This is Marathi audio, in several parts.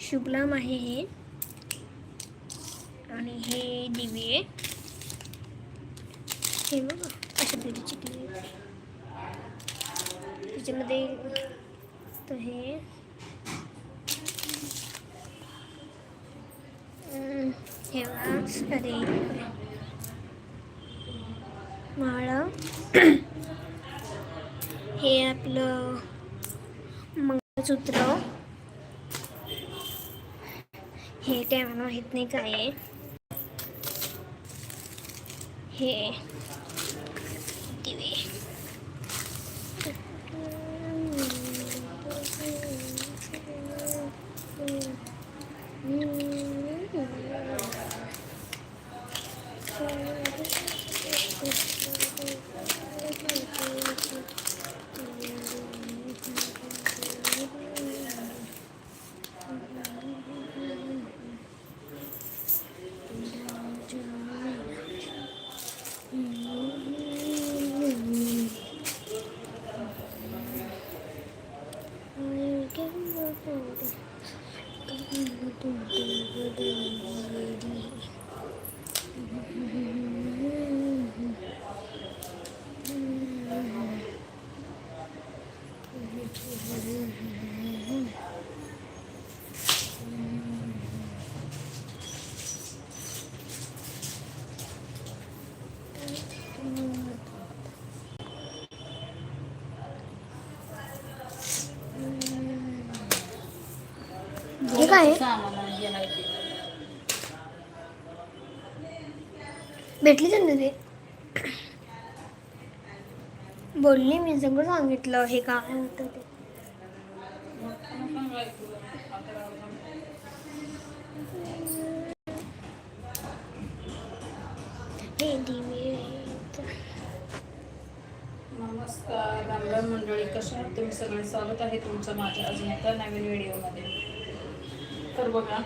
शुभलाम आहे हे. आणि हे दिवे हे बघा अशा पद्धतीचे दिवे त्याच्यामध्ये तर हे. हे बघा अरे माळा हे आपलं सूत्र? हे काय मला माहीत नाही काय आहे. हे काय? भेटली त्यांना ते? बोलली मी सगळं सांगितलं हे काय होतं ते? नमस्कार रामराम मंडळी कशा आहात? तुम्ही सगळे स्वागत आहे तुमचं माझ्या अजून एका नवीन व्हिडिओमध्ये. तर बघा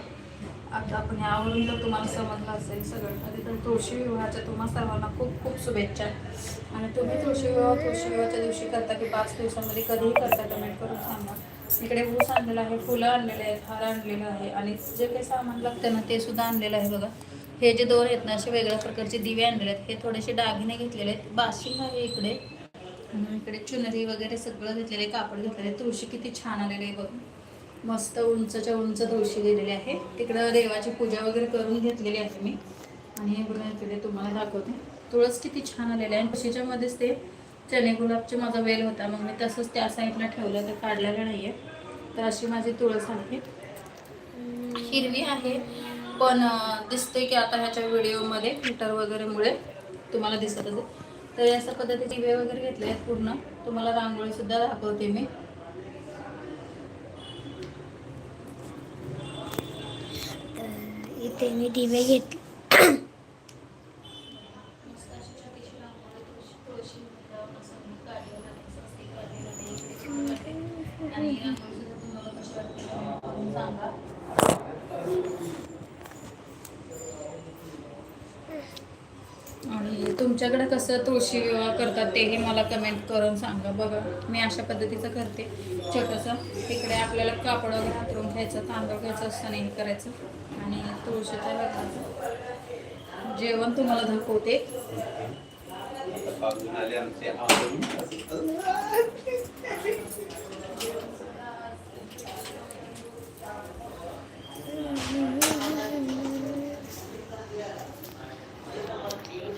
आता आपण यावरून तर तुम्हाला समजलं असेल सगळं आधी तर तुळशी विवाहाच्या तुम्हा सर्वांना खूप खूप शुभेच्छा. आणि तुम्ही तुळशी विवाह तुळशी विवाहाच्या दिवशी करता की पाच दिवसामध्ये कधीही करता कमेंट करून सांगा. इकडे ऊस आणलेला आहे फुलं आणलेले आहेत हार आणलेलं आहे आणि जे काही सामान लागतं ना ते सुद्धा आणलेलं आहे बघा. हे जे दोन आहेत ना असे वेगळ्या प्रकारचे दिवे आणलेले आहेत. हे थोडेसे दागिने घेतलेले आहेत. बाशिंग आहे इकडे. आणि इकडे चुनरी वगैरे सगळं घेतलेले कापड घेतलेले आहे. तुळशी किती छान आलेली आहे बघ. मस्त उंचच्या उंच तुळशी गेलेली आहे. तिकडं देवाची पूजा वगैरे करून घेतलेली आहे मी. आणि हे बघा इकडे तुम्हाला दाखवते. तुळस किती छान आलेले आहे. तुळशीच्या मध्येच ते चणे गुलाबचे माझा वेल होता. मग मी तसंच त्या साईडला ठेवलं तर काढलेलं नाही आहे तर अशी माझी तुळस आहे. हिरवी आहे पण दिसते की आता ह्याच्या व्हिडिओमध्ये फिल्टर वगैरेमुळे तुम्हाला दिसत असेल. तर अशा पद्धतीचे दिवे वगैरे घेतले आहेत पूर्ण. तुम्हाला रांगोळीसुद्धा दाखवते मी तर इथे मी दिवे घेतले. आणि तुमच्याकडे कसं तुळशी विवाह करतात तेही मला कमेंट करून सांगा. बघा मी अशा पद्धतीचं करते. छोटंसं. इकडे आपल्याला कापड वगैरे हातरून घ्यायचं तांदूळ घ्यायचं असं हे करायचं. आणि तुळशीच्या लग्नाचं जेवण तुम्हाला दाखवते.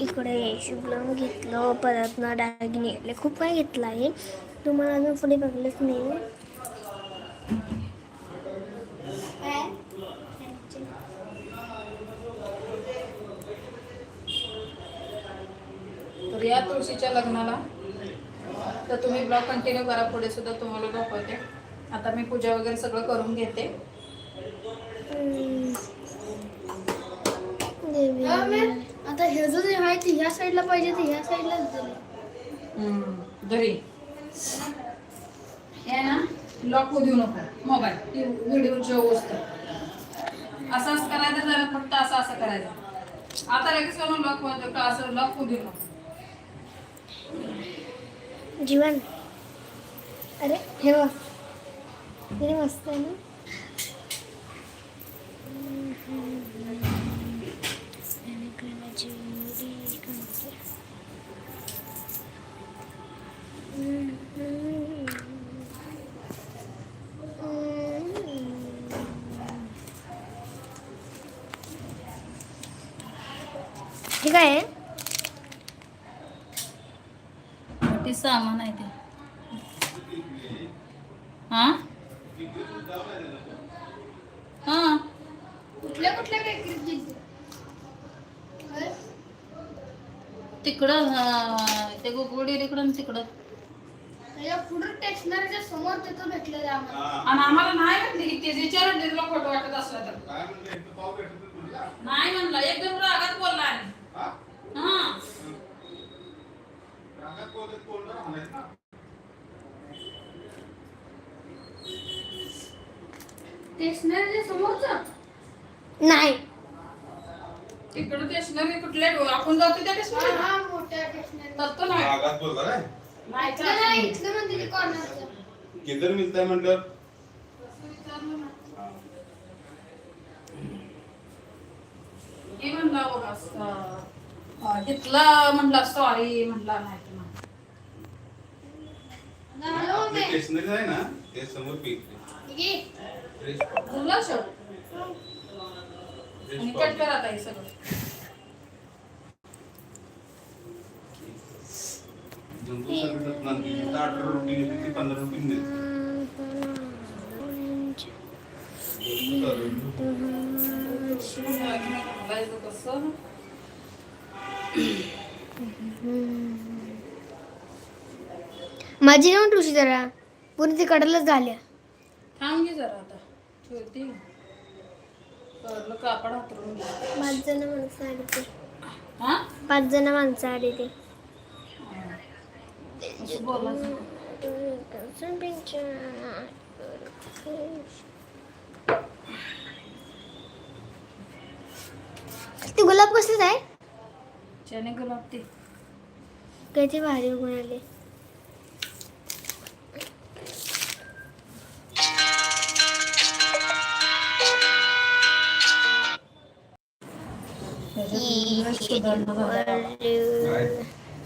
इकडे शुभलम घेतलं परत ना दागिने. खूप काय घेतलं आहे. तुम्हाला अजून पुढे बघलंच नाही तर या तुळशीच्या लग्नाला तर तुम्ही ब्लॉग कंटिन्यू करा. पुढे सुद्धा तुम्हाला दाखवते. आता मी पूजा वगैरे सगळं करून घेते. आता हे जर आहे ते ह्या साईडला पाहिजे ते ह्या साईडलाच हम्म, घरी. हे ना लॉक होऊ देऊ नको. मोबाईल व्हिडिओ जो असतो असं असं करायचं जरा फक्त असं असं करायचं. आता लगेच करून लॉक का असं लॉक होऊ देऊ नको. जीवन. अरे हे बघ. किती मस्त आहे ना? ठीक आहे. ते सामान आहे ते. हा? हा. कुठल्या कुठल्या बेकरीत तिकडं हा, ते इकडं आणि तिकडं. स्टेशनरीच्या समोर तिथं भेटलेलं आम्हाला. आणि आम्हाला नाही म्हटली की ते विचारत नाही तुला खोटं वाटत असलं तर. नाही म्हणला एकदम रागात बोलला आणि हा? समोरचं? नाही. तिकडं स्टेशनरी कुठल्या डो- आपण जातो त्या स्टेशनरी हा मोठ्या स्टेशनरी जातो नाही आगात बोलला काय नाही इथलं नाही इथलं म्हणते ते कॉर्नरचं किधर मिळताय म्हटलं? हे म्हणला बघा म्हणला सॉरी म्हणला नाही. तर नाही. झालं हो ते. स्टेशनरी आहे ना ते समोर पीक घे. झाला शर्ट आणि कट करा आता हे सगळं जंबू सर्विस नंतर तिथं अठरा रुपये घेते ती पंधरा रुपये मिळते जंबू सर्विस. घालायचं कसं माझी ना तुळशी जरा. पुरी ती कडलच झाल्या थांब घे जरा आता. ठेवते कळलं कापड हातरून घे. पाच जण माणसं आली ते हा? पाच जण माणसं आली ते असं बोलायचं ते गुलाब कसलेच आहे? चने गुलाब ते किती भारी उगून आले.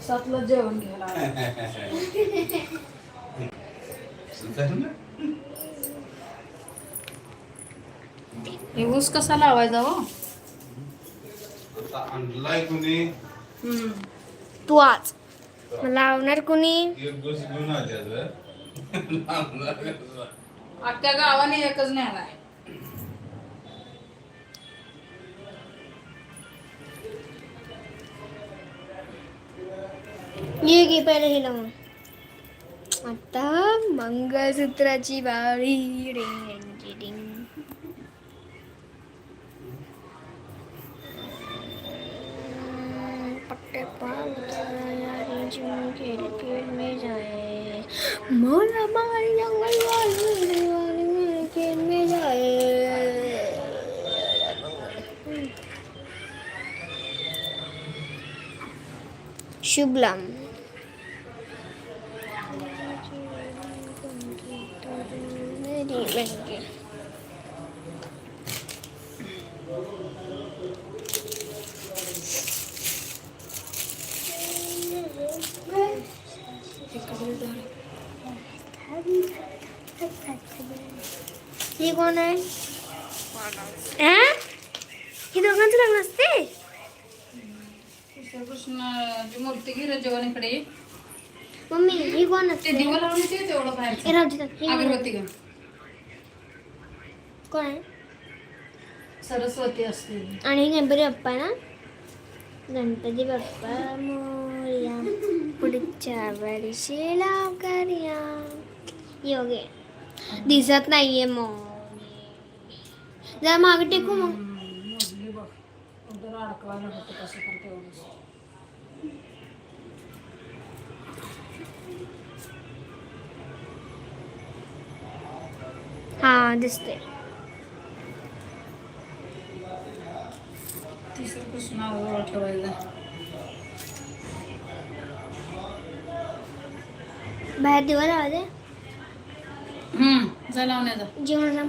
सातला जेवण घ्यायला? हे ऊस कसा लावायचा हो आणलाय कोणी हम्म. तू आज लावणार कोणी एक घेऊन आले आता. गावाने एकच नेलाय ये घे पहिले हे लावून आता मंगळसूत्राची बाळी डिंग डिंग डिंग. पट्टे पाव में जाए। मोला मारी जंगल वाली में जाए। शुभलाम। बहन ही कोण आहे? ही? दोघांचं लग्न असते? कृष्णाची मूर्ती घे जेवणीकडे मम्मी ही कोण असते? दिवा ते तेवढं बाहेर. अगरबत्ती घे. कोण? सरस्वती असते. आणि हे गणपती बाप्पा ना? गणपती बाप्पा मोरया. पुढच्या वर्षीला करूया योगे. दिसत नाहीये मग जरा मागे टेकू मग. मोजली बघ उदर अडकवायला होतं कसं पण तेवढंच हा दिसते तिसरं कृष्णावर ठेवायला बाहेर दिवा हम्म जा लावण्याचा जेवणाला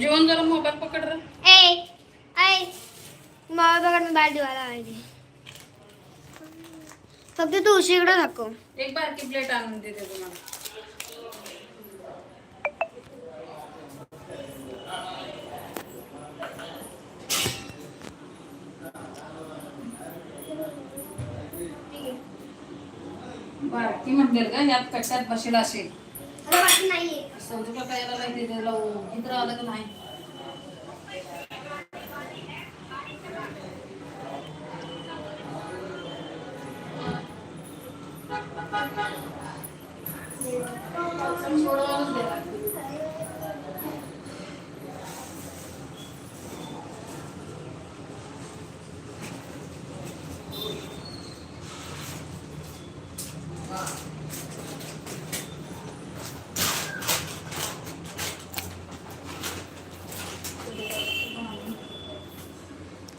जेवण जरा मोबाईल पकड रे. ए ऐ मला बघा मी बाहेर दिवाला आहे फक्त तू उशीकडे दाखव. एक बारकी प्लेट आणून देते तुम्हाला. बारकी म्हणतील का यात कशात बसेल असेल. अरे बाकी नाहीये. समजूला काय यायला नाही ते लावू इकडं आलं का नाही? सोडवायलाच द्यायला.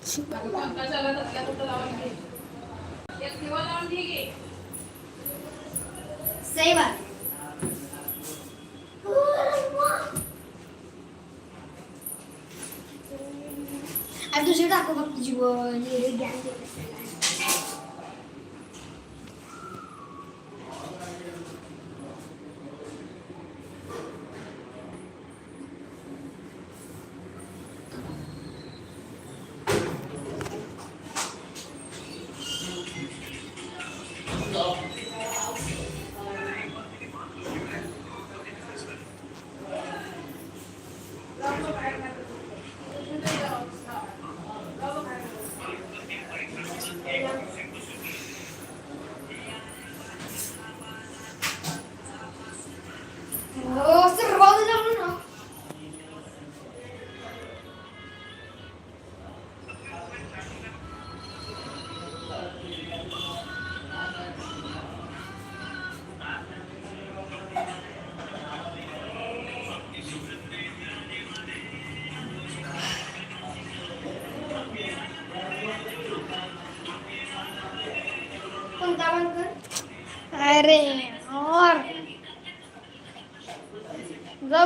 अगं पंखा चालत असला कुठं लावून घे एक दिवा लावून घे की. सही बात अरे दुसरी दाखव फक्त जीवन हो जा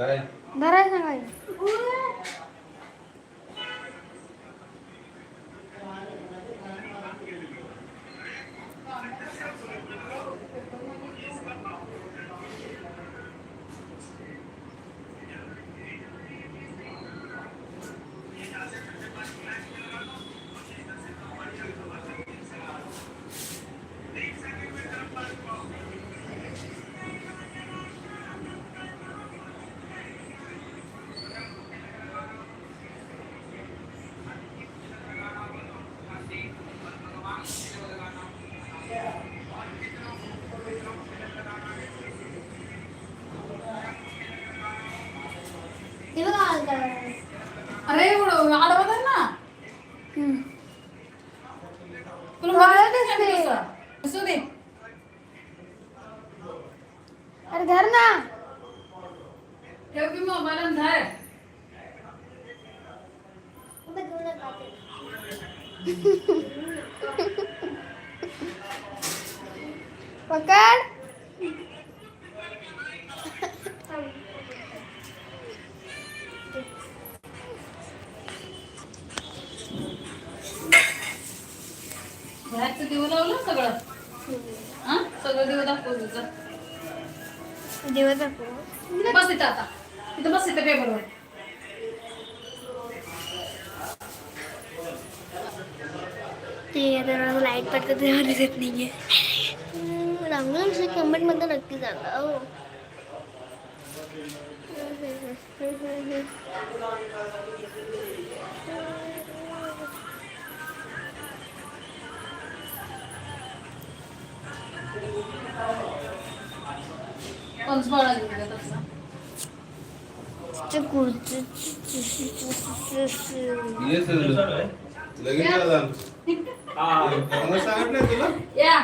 काय? धराय सांगाय मध्ये नक्की सांगा हो। पंच बाळा घेऊन तसा ये सर लगेच आला कोणाला सांगत नाही तुला या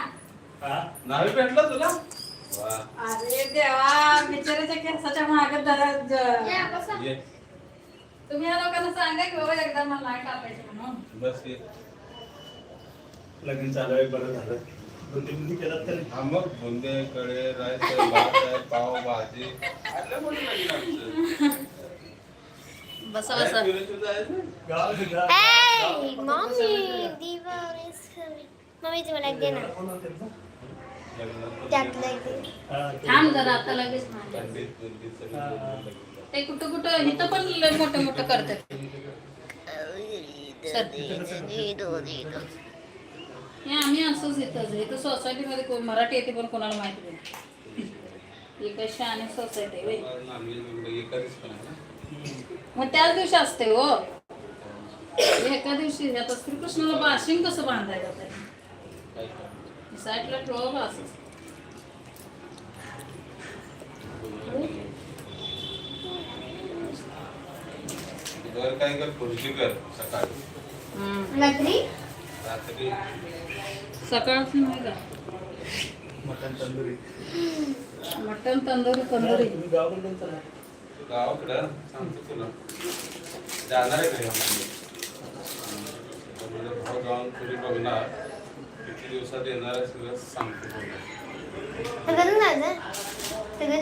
नावे भेटला तुला वा अरे देवा बिचाराच्या केसाच्या मागे जरा ज- ये तुम्ही या लोकांना सांगा की बाबा एकदा मला नाही कापायचे म्हणून. बस ये. लगीन चालू आहे बरं झालं. दोन तीन मिनिटं केलात तरी हा मग बुंदे कडे राईस आहे, भात आहे पाव भाजी. आलं म्हणून लगीन आमचं. बसा काय बसा. फिरायचं जायचं? गाव गाव- Hey, थांब जरा आता लगेच. ते कुठं कुठं इथं पण लय मोठं मोठं करतात हे आम्ही असंच येतच इथं सोसायटीमध्ये कोण मराठी येते पण कोणाला माहिती नाही. ही कशी आणि सोसायटी? मग त्याच दिवशी असते हो. एका दिवशी आता श्रीकृष्णाला बाशिंग कसं बांधायचं? बा असं वर काय कर खुर्ची कर सकाळी हम्म. रात्री रात्री सकाळचं नाही का मटण तंदुरी मटन तंदुरी तंदुरी गावाकडे चला. गावाकडं सांगतो तुला. जाणार आहे जाऊन तुरी बघणार. किती दिवसात येणार आहे सगळं सांगतो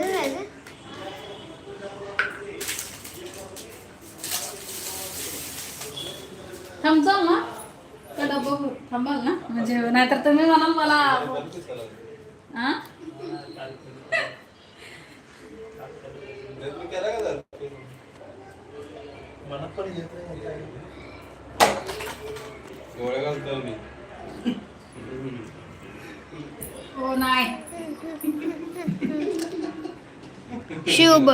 जायचं थांबचाल ना. का डब्बा थांबाल ना. म्हणजे नाहीतर तुम्ही म्हणाल मला. हा? मनात पण येत नाही. डोळे घालतो मी. हो नाही. शुभ.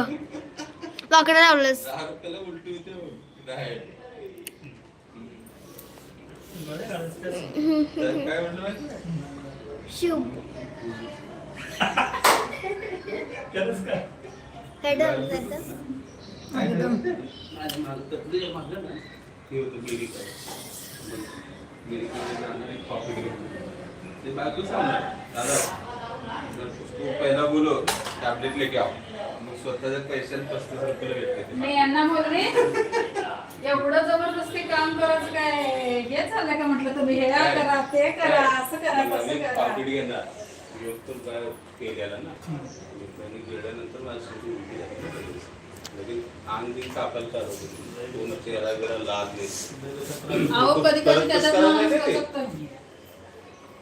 वाकडं लावलंस. दहा रुपयाला उलटी होते बघ. नाही. बरं घालच करा. तर काय म्हणलं माहिती आहे? शुभ खरंच का? काय ठरवलं जायचं माझं माझं तर ते बायको सांगणार, दादा, जर तू पहिला बोलो टॅबलेट लेके आओ मग स्वतःच्या पैशाने पस्तीस रुपयाला भेटते. मी यांना बोलले एवढं जबरदस्ती काम करायचं काय हे झालं का म्हटलं तुम्ही हे करा ते करा असं करा तसं करा पाकिट घेणार योग तर काय केलेला ना आणि गेल्यानंतर माझी शेवटी उलटी झाली. अंग होतं. पूर्ण चेहरा बिरा लाल. अहो कधी कधी कसं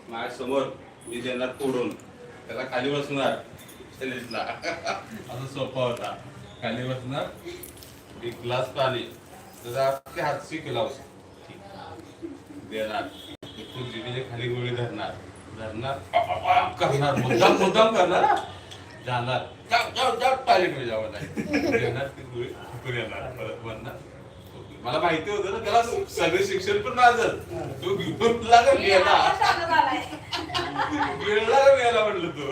माझ्यासमोर मी देणार फोडून त्याला खाली बसणार असं सोपा होता खाली बसणार एक ग्लास पाणी त्याचा अख्खे केला देणार तू जिभेच्या खाली गोळी धरणार धरणार करणार मुद्दाम मुद्दाम करणार हा. जाणार. जावं म्हणणार मला माहिती होतं ना त्याला सगळे शिक्षण पण माझं. तू घेऊन लागल गेला मिळाला म्हटलं तू.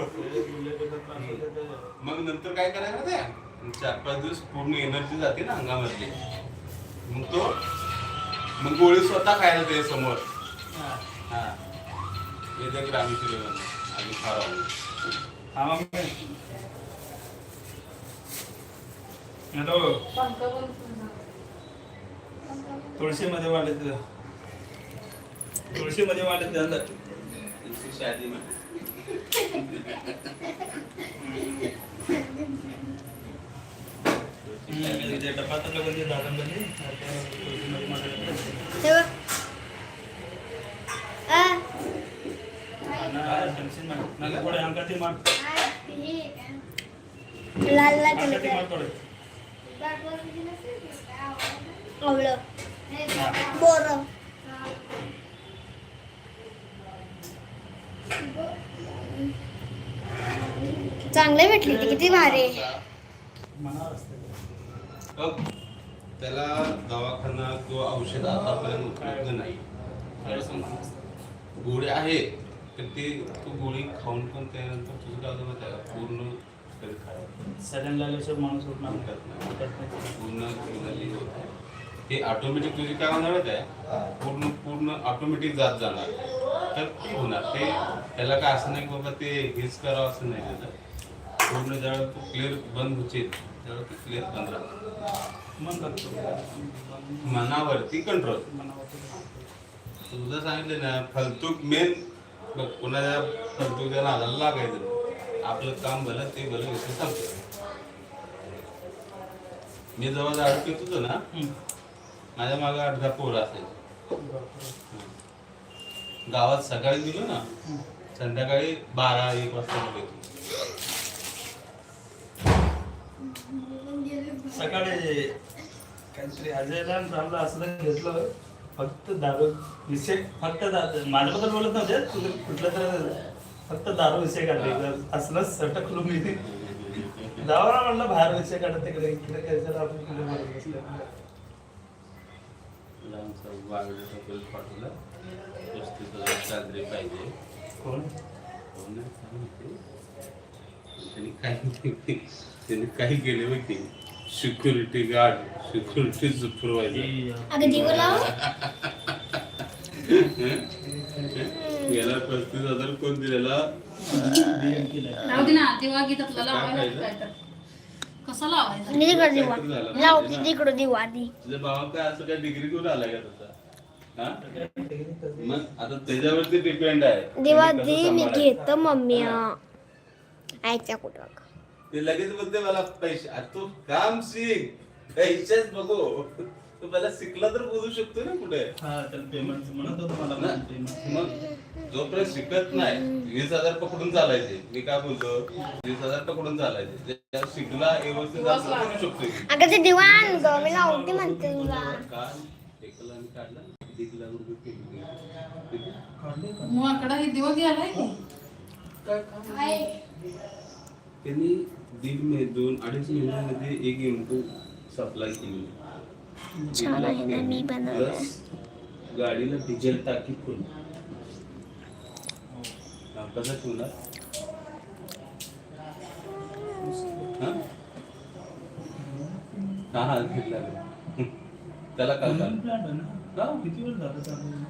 मग नंतर काय करायचं ते? चार पाच दिवस पूर्ण एनर्जी जाते ना अंगामधली मग तो मग गोळी स्वतः खायला ते समोर. हा. येत्या ग्रामीण आम्ही फार हॅलो. तुळशी मध्ये वाटत तुळशी मध्ये वाटत झालं शादी में ते डब्बा तर म्हणजे दादांमध्ये तुळशीमध्ये वाढत हे बघ. आ, टेन्शन मार नका थोडे अंकाती मार लाल लाल अंकाती कलर मार थोडे आवळं बोरं चांगले भेटली ती किती भारी. त्याला दवाखाना किंवा औषध आतापर्यंत उपलब्ध नाही. खरं सांगतो. गोळी आहे पण ते तू गोळी खाऊन पण त्यानंतर तुझं काय होतं माहिती पूर्ण सडन लागल्याशिवाय माणूस उठणार नाही. करत नाही. उठत नाही. पूर्ण फिरणारी होत आहे ते ऑटोमॅटिक तुझी काय होणार माहिती आहे पूर्ण पूर्ण ऑटोमॅटिक जात जाणार तर ते होणार ते त्याला काय असं नाही की बाबा ते हेच करावं असं नाही त्याचं पूर्ण ज्यावेळेला तू क्लिअर बंद होशील त्यावेळेला तू क्लिअर बंद राहणार मन लागतो मनावरती कंट्रोल तुझं सांगितलं ना फलतूक मेन कुणाच्या फलतूकच्या नादाला लागायचं नाही. आपलं काम भलं ते भलं विषय सांगतो मी जेव्हा झाडू पित होतो ना माझ्या मागे अर्धा पोरं असायचे. गावात सकाळी गेलो ना संध्याकाळी बारा एक वाजता मग येतो सकाळी काहीतरी अजयला रामला असलं घेतलं फक्त दारू विषय फक्त दारू. माझ्याबद्दल बोलत नव्हते कुठलं तर फक्त दारू विषय काढले. असलं सटकलो मी जावा म्हणलं बाहेर विषय काढत तिकडे इकडे काय झालं आपण पस्तीस हजार सॅलरी पाहिजे. कोण? हो ना? त्यांनी काही त्यांनी काही केले माहिती. Security guard security supervisor. याला पस्तीस हजार कोण दिलेला. राहू दे ना तेव्हा गीतातला काय लावायला पाहिजे? काय तर. कसा लावायचा? आणि तिकडं दिवा लाव तिकडं दिवा आधी. तुझ्या भावा काय असं काय डिग्री करून आलाय का तसा हा? काय मग आता त्याच्यावरती डिपेंड आहे. दिवा तुम्ही कसं दे मी सांभाळायचं. घेतो मम्मी. आयच्या कुठं? ते लगेच बोलते मला पैसे. तू काम शिक. पैसेच बघू तू पहिला शिकला तर बोलू शकतो ना कुठे? हा तर पेमेंट म्हणत होतो मला ना? पेमेंट मग? जोपर्यंत शिकत नाही वीस हजार पकडून चालायचे मी काय बोलतो वीस हजार पकडून चालायचे जे शिकला व्यवस्थित तर करू शकतो की. अगं ते दिवा आण गं मी लावते म्हणते तुला काल एकला आणि काढला एक लाख रुपये केली किती? मग आकडा हे दिवा गेलाय की? काय काम? त्यांनी दीड मे दोन अडीच महिन्यामध्ये एक इनपुट सप्लाय केली छान आहे ना, मी बनवलं. प्लस गाडीला डिझेल टाकी फुल कसं ठेवणार हा? हा घेतला त्याला हा? किती वेळ झालं चालू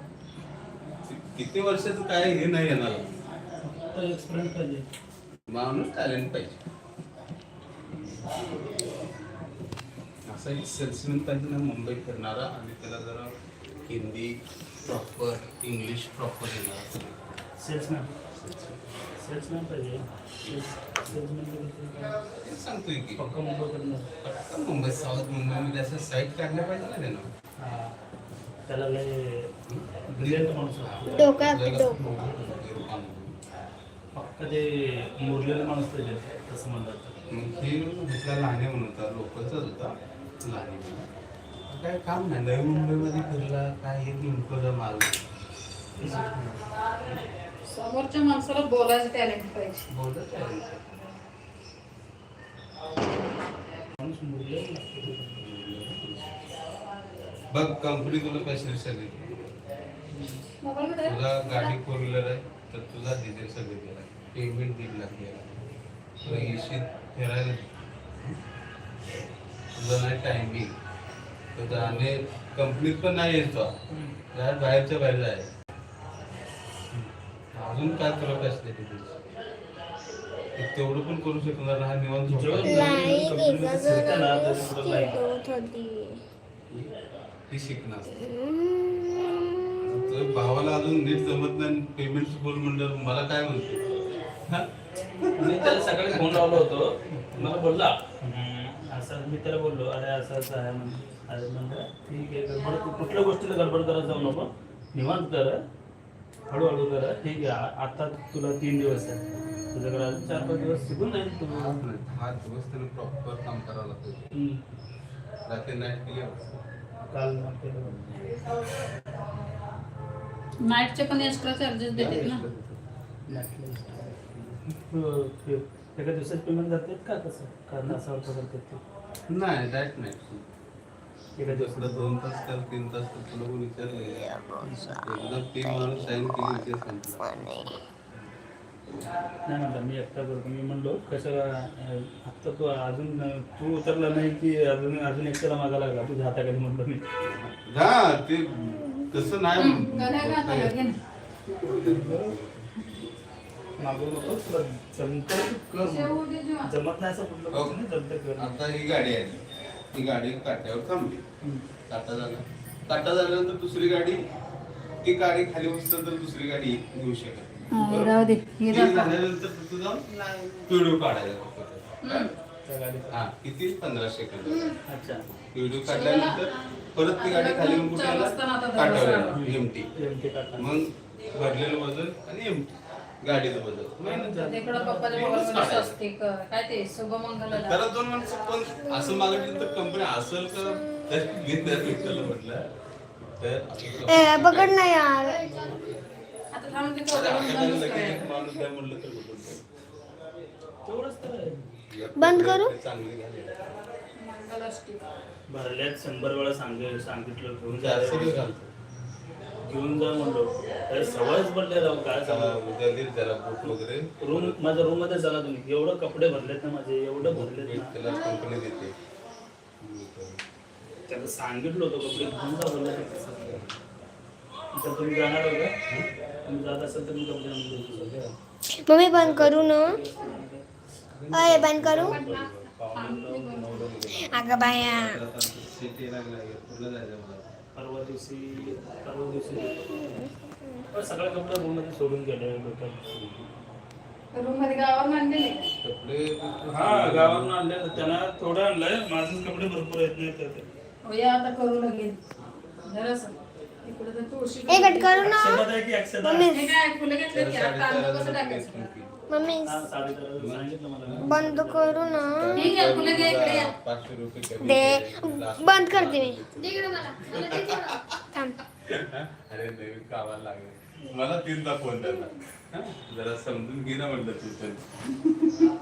किती वर्षाचं काय हे नाही येणार. एक्सपिरियन्स पाहिजे. माणूस टॅलेंट पाहिजे. असा एक सेल्समॅन पाहिजे ना मुंबई फिरणारा आणि त्याला जरा हिंदी प्रॉपर इंग्लिश प्रॉपर येणार. सेल्समॅन सेल्समॅन पाहिजे सेल्समॅन तेच सांगतोय की. पक्का पटकन मुंबई साऊथ मुंबईमध्ये असं साईट काढल्या पाहिजे ना त्यानं. हा. त्याला लय ब्रिलियंट माणूस आहे. डोकं आपलं डोकं. पक्का ते मुरलेला माणूस पाहिजे तसं म्हणतात मग हे इथला लहाने म्हणून होता लोकलचाच होता लहाने म्हणून. काय काम नाही. नवी मुंबईमध्ये फिरला काय हे नेमकं माल समोरच्या माणसाला बोलायचं टॅलेंट पाहिजे. बोलत आहे माणूस मुरलेला लागतो. बघ कंपनी तुला पैसे मोबाईल मध्ये तुला गाडी फोर व्हीलर आहे तर तुझा डिझेल सगळे गेला पेमेंट दीड लाख तुला एशी फिरायला तुझा नाही टायमिंग तुझा आणि कंपनीत पण नाही येतो बाहेर बाहेरच्या बाहेर जाय अजून काय तुला फॅसिलिटी तेवढं पण करू शकणार नाही हा निवांत ही शिकणार. तर भावाला अजून नीट जमत नाही पेमेंट बोल म्हणलं मला काय म्हणते? हा? मी त्याला सकाळी फोन लावलो होतो. मला बोलला. "हम्म, असं मी त्याला बोललो अरे असं असं आहे म्हणजे अरे म्हणलं ठीक आहे गडबड तू कुठल्या गोष्टीला गडबड करत जाऊ नको. निवांत कर. हळूहळू कर ठीक आहे आ- आता तुला तीन दिवस आहे तुझ्याकडे अजून चार पाच दिवस शिकून जाईल तू हा दिवस त्यानं प्रॉपर काम करावं लागतं. रात्री नाईट केली. नाईटचे पण एक्स्ट्रा चार्जेस देतात ना? तू- तू- एका दिवसात पेमेंट जातात का कसं कारण असं अर्थ करतात नाही डायरेक्ट नाही दोन तास कर तीन तास कर तुला कोण विचारलं एकदा ती माणूस साईन केली विषय संपला. नाही म्हणलं मी एकटा करतो. मी म्हणलो कशाला अं, आता तू अजून तू उतरला नाही की अजून अजून एकट्याला मागा लागला? तुझ्या हाताखाली म्हटलं मी. हा ते तसं नाही. मागू नको तुला जमत कर नाही असं कुठलं हो. आता ही गाडी आहे. ही गाडी काट्यावर थांबली. काटा झाला. काटा झाल्यानंतर दुसरी गाडी ती गाडी खाली बसतं तर दुसरी गाडी घेऊ शकत हा, राहू दे. हे ती दाखव. झाल्यानंतर तिथं जाऊन व्हिडिओ काढायला हा किती? पंधरा सेकंद अच्छा. व्हिडिओ काढल्यानंतर परत ती गाडी खाली येऊन कुठे काठावर एमटी. एमटी काटा. मग भरलेलं वजन आणि एमटी. गाडीचं वजन. तिकडं पप्पाच्या बघायला असते काय ते शुभमंगला त्याला दोन माणसं पण असं मागितलं तर कंपनी असेल का तर मी म्हटलं. तर ना यार. माणूस म्हणलं तर बंद करू? चांगली. भरल्यात शंभर वेळा सांग सांगितलं घेऊन जा. घालतो. घेऊन जा म्हणलो. अरे सवयच पडले राहू काय सांगू? उद्या त्याला बूट वगैरे. रूम माझ्या रूममध्ये चला तुम्ही. एवढं कपडे भरलेत ना माझे एवढं भरलेत ना. त्याला कंपनी देते. त्याला सांगितलं होतं कपडे घेऊन जा बोलला तर तुम्ही जाणार हो का तुम्ही जात असाल तर मी कपडे आणून देतो. मम्मी बंद करू ना। अय बंद करू। अगं बाया परवा दिवशी परवा दिवशी पण सगळे कपडे रूम सोडून गेले डोक्यात रूम मध्ये गावावर आणलेले कपडे हा गावातून आणले त्यांना थोडं आणलंय. माझेच कपडे भरपूर येत नाही हो या आता करू लगेच. जरासं. इकडं तर तुळशी ए कट करू ना. अक्षदा आहे की अक्षदा. मम्मी. काय फुलं घेतले की? आता तांदूळ कसं साडेचार टाकायचं? मम्मी. साडेचार सांगितलं मला. बंद करू ना. ठीक आहे फुलं घ्या इकडे या. पाचशे रुपये कमी दे. केले. बंद करते मी. दे इकडे मला. मला दे थोडं. थांब. अरे नवीन कामाला लागले. मला तीनदा फोन झाला. हा? जरा समजून घे ना म्हणलं तू पण.